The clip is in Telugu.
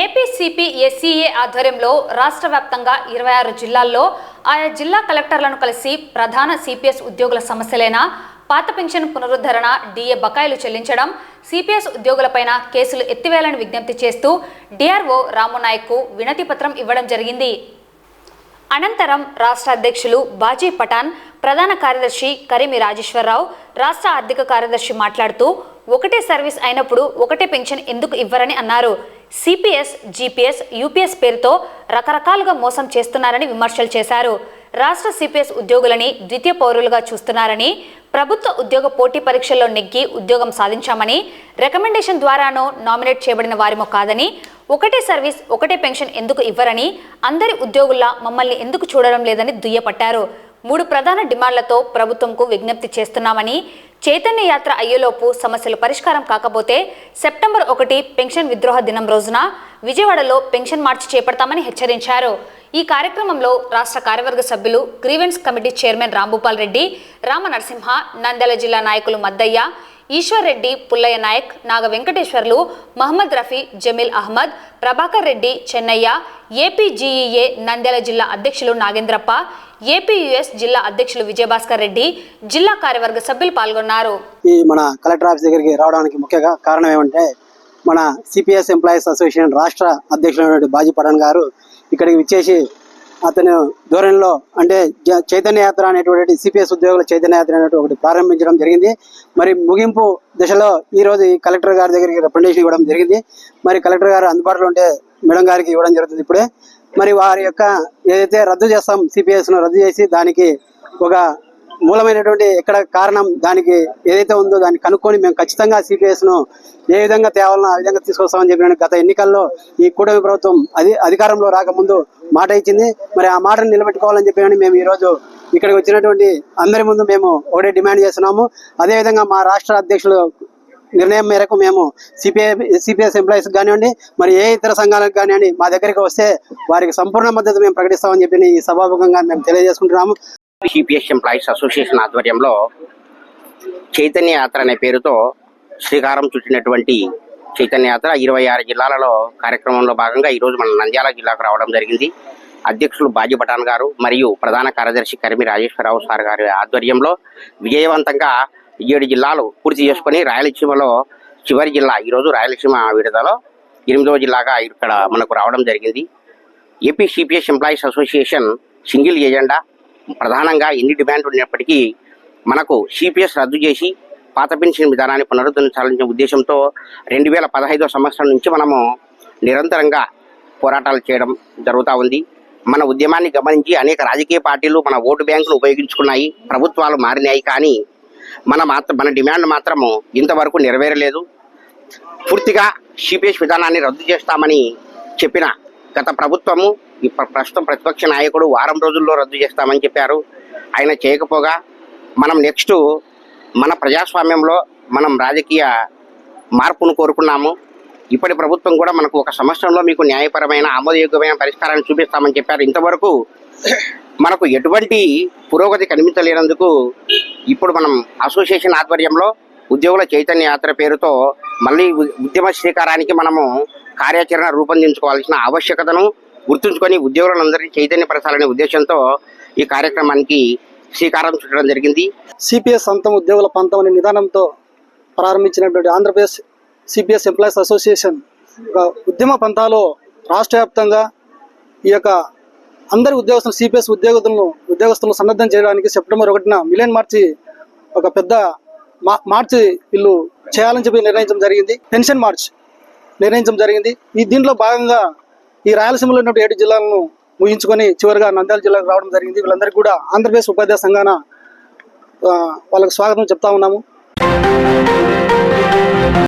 ఏపీసీపీ ఎస్సీఏ ఆధ్వర్యంలో రాష్ట్ర వ్యాప్తంగా ఇరవై ఆరు జిల్లాల్లో ఆయా జిల్లా కలెక్టర్లను కలిసి ప్రధాన సిపిఎస్ ఉద్యోగుల సమస్యలైన పాత పెన్షన్ పునరుద్ధరణ డిఏ బకాయిలు చెల్లించడం సిపిఎస్ ఉద్యోగులపైన కేసులు ఎత్తివేయాలని విజ్ఞప్తి చేస్తూ డిఆర్ఓ రామునాయక్కు వినతి పత్రం ఇవ్వడం జరిగింది. అనంతరం రాష్ట్ర అధ్యక్షులు బాజీ పఠాన్ ప్రధాన కార్యదర్శి కరిమి రాజేశ్వరరావు రాష్ట్ర ఆర్థిక కార్యదర్శి మాట్లాడుతూ ఒకటే సర్వీస్ అయినప్పుడు ఒకటే పెన్షన్ ఎందుకు ఇవ్వరని అన్నారు. సిపిఎస్ జీపీఎస్ యూపీఎస్ పేరుతో రకరకాలుగా మోసం చేస్తున్నారని విమర్శలు చేశారు. రాష్ట్ర సిపిఎస్ ఉద్యోగులని ద్వితీయ పౌరులుగా చూస్తున్నారని ప్రభుత్వ ఉద్యోగ పోటీ పరీక్షల్లో నెగ్గి ఉద్యోగం సాధించామని రికమెండేషన్ ద్వారానో నామినేట్ చేయబడిన వారిమో కాదని ఒకటే సర్వీస్ ఒకటే పెన్షన్ ఎందుకు ఇవ్వరని అందరి ఉద్యోగుల్లా మమ్మల్ని ఎందుకు చూడడం లేదని దుయ్యపట్టారు. మూడు ప్రధాన డిమాండ్లతో ప్రభుత్వంకు విజ్ఞప్తి చేస్తున్నామని చైతన్య యాత్ర అయ్యేలోపు సమస్యలు పరిష్కారం కాకపోతే సెప్టెంబర్ ఒకటి పెన్షన్ విద్రోహ దినం రోజున విజయవాడలో పెన్షన్ మార్చి చేపడతామని హెచ్చరించారు. ఈ కార్యక్రమంలో రాష్ట్ర కార్యవర్గ సభ్యులు grievance committee chairman Rambhupal Reddy Rama Narasimha Nandyal జిల్లా నాయకులు మద్దయ్య ఈశ్వర్ రెడ్డి పుల్లయ్య నాయక్ నాగ వెంకటేశ్వర్లు మహమ్మద్ రఫీ జమీల్ అహ్మద్ ప్రభాకర్ రెడ్డి చెన్నయ్య ఏపీజీఈఏ నంద్యాల జిల్లా అధ్యక్షులు నాగేంద్రప్ప ఏపీయుఎస్ జిల్లా అధ్యక్షులు విజయభాస్కర్ రెడ్డి జిల్లా కార్యవర్గ సభ్యులు పాల్గొన్నారు. ఈ మన కలెక్టర్ ఆఫీస్ దగ్గరికి రావడానికి ముఖ్యంగా కారణం ఏమంటే మన సిపిఎస్ ఎంప్లాయీస్ అసోసియేషన్ రాష్ట్ర అధ్యక్షులైనటువంటి బాజీ పఠాన్ గారు ఇక్కడికి విచ్చేసి అతను ధోరణిలో అంటే చైతన్య యాత్ర అనేటువంటి సిపిఎస్ ఉద్యోగుల చైతన్య యాత్ర అనేటువంటి ఒకటి ప్రారంభించడం జరిగింది. మరి ముగింపు దశలో ఈ రోజు ఈ కలెక్టర్ గారి దగ్గరికి రిప్రజెంటేషన్ ఇవ్వడం జరిగింది. మరి కలెక్టర్ గారు అందుబాటులో ఉంటే మేడం గారికి ఇవ్వడం జరుగుతుంది ఇప్పుడే. మరి వారి యొక్క ఏదైతే రద్దు చేస్తాం సిపిఎస్ను రద్దు చేసి దానికి ఒక మూలమైనటువంటి ఎక్కడ కారణం దానికి ఏదైతే ఉందో దాన్ని కనుక్కొని మేము ఖచ్చితంగా సిపిఎస్ను ఏ విధంగా తేవాలనో ఆ విధంగా తీసుకొస్తామని చెప్పిన గత ఎన్నికల్లో ఈ కూటమి ప్రభుత్వం అది అధికారంలో రాకముందు మాట ఇచ్చింది. మరి ఆ మాటను నిలబెట్టుకోవాలని చెప్పి మేము ఈ రోజు ఇక్కడికి వచ్చినటువంటి అందరి ముందు మేము ఒకటే డిమాండ్ చేస్తున్నాము. అదేవిధంగా మా రాష్ట్ర అధ్యక్షులు నిర్ణయం మేరకు మేము సిపిఐ సిపిఎస్ ఎంప్లాయీస్ కానివ్వండి మరి ఏ ఇతర సంఘాలకు కానివ్వండి మా దగ్గరికి వస్తే వారికి సంపూర్ణ మద్దతు మేము ప్రకటిస్తామని చెప్పి ఈ సభాముఖంగా మేము తెలియజేసుకుంటున్నాము. సిపిఎస్ ఎంప్లాయీస్ అసోసియేషన్ ఆధ్వర్యంలో చైతన్య యాత్ర అనే పేరుతో శ్రీకారం చుట్టినటువంటి చైతన్య యాత్ర ఇరవై ఆరు జిల్లాలలో కార్యక్రమంలో భాగంగా ఈరోజు మన నంద్యాల జిల్లాకు రావడం జరిగింది. అధ్యక్షులు బాజీ పఠాన్ గారు మరియు ప్రధాన కార్యదర్శి కరిమి రాజేశ్వరరావు సార్ గారి ఆధ్వర్యంలో విజయవంతంగా ఏడు జిల్లాలు పూర్తి చేసుకొని రాయలసీమలో చివరి జిల్లా ఈరోజు రాయలసీమ విడుదలలో ఎనిమిదవ జిల్లాగా ఇక్కడ మనకు రావడం జరిగింది. AP CPS employees association single agenda ప్రధానంగా ఎన్ని డిమాండ్ ఉన్నప్పటికీ మనకు సిపిఎస్ రద్దు చేసి పాత పెన్షన్ విధానాన్ని పునరుద్ధరించాలనే ఉద్దేశంతో రెండు వేల పదహైదో సంవత్సరం నుంచి మనము నిరంతరంగా పోరాటాలు చేయడం జరుగుతూ ఉంది. మన ఉద్యమాన్ని గమనించి అనేక రాజకీయ పార్టీలు మన ఓటు బ్యాంకులు ఉపయోగించుకున్నాయి ప్రభుత్వాలు మారినాయి కానీ మన మాత్ర మన డిమాండ్ మాత్రము ఇంతవరకు నెరవేరలేదు. పూర్తిగా సిపిఎస్ విధానాన్ని రద్దు చేస్తామని చెప్పిన గత ప్రభుత్వము ప్రస్తుతం ప్రతిపక్ష నాయకుడు వారం రోజుల్లో రద్దు చేస్తామని చెప్పారు. ఆయన చేయకపోగా మనం నెక్స్ట్ మన ప్రజాస్వామ్యంలో మనం రాజకీయ మార్పును కోరుకున్నాము. ఇప్పటి ప్రభుత్వం కూడా మనకు ఒక సంవత్సరంలో మీకు న్యాయపరమైన ఆమోదయోగ్యమైన పరిష్కారాన్ని చూపిస్తామని చెప్పారు. ఇంతవరకు మనకు ఎటువంటి పురోగతి కనిపించలేనందుకు ఇప్పుడు మనం అసోసియేషన్ ఆధ్వర్యంలో ఉద్యోగుల చైతన్య యాత్ర పేరుతో మళ్ళీ ఉద్యమ శ్రీకారానికి మనము కార్యాచరణ రూపొందించుకోవాల్సిన ఆవశ్యకతను గుర్తుంచుకొని ఉద్యోగులందరినీ చైతన్యపరచాలనే ఉద్దేశంతో ఈ కార్యక్రమానికి శ్రీకారం చుట్టడం జరిగింది. సిపిఎస్ అంతం ఉద్యోగుల పంతం అనే నిదానంతో ప్రారంభించినటువంటి ఆంధ్రప్రదేశ్ సిపిఎస్ ఎంప్లాయీస్ అసోసియేషన్ ఒక ఉద్యమ పంతాలో రాష్ట్ర వ్యాప్తంగా ఈ యొక్క అందరి ఉద్యోగస్తులు సిపిఎస్ ఉద్యోగులను ఉద్యోగస్తులను సన్నద్ధం చేయడానికి సెప్టెంబర్ ఒకటిన మిలియన్ మార్చి ఒక పెద్ద మా మార్చి వీళ్ళు చేయాలని చెప్పి నిర్ణయించడం జరిగింది. పెన్షన్ మార్చ్ నిర్ణయించడం జరిగింది. ఈ దీంట్లో భాగంగా ఈ రాయలసీమలో ఉన్న ఏడు జిల్లాలను ముగించుకొని చివరిగా నంద్యాల జిల్లాకు రావడం జరిగింది. వీళ్ళందరికీ కూడా ఆంధ్రప్రదేశ్ ఉపాధ్యాయ సంఘాన వాళ్ళకి స్వాగతం చెప్తా ఉన్నాము.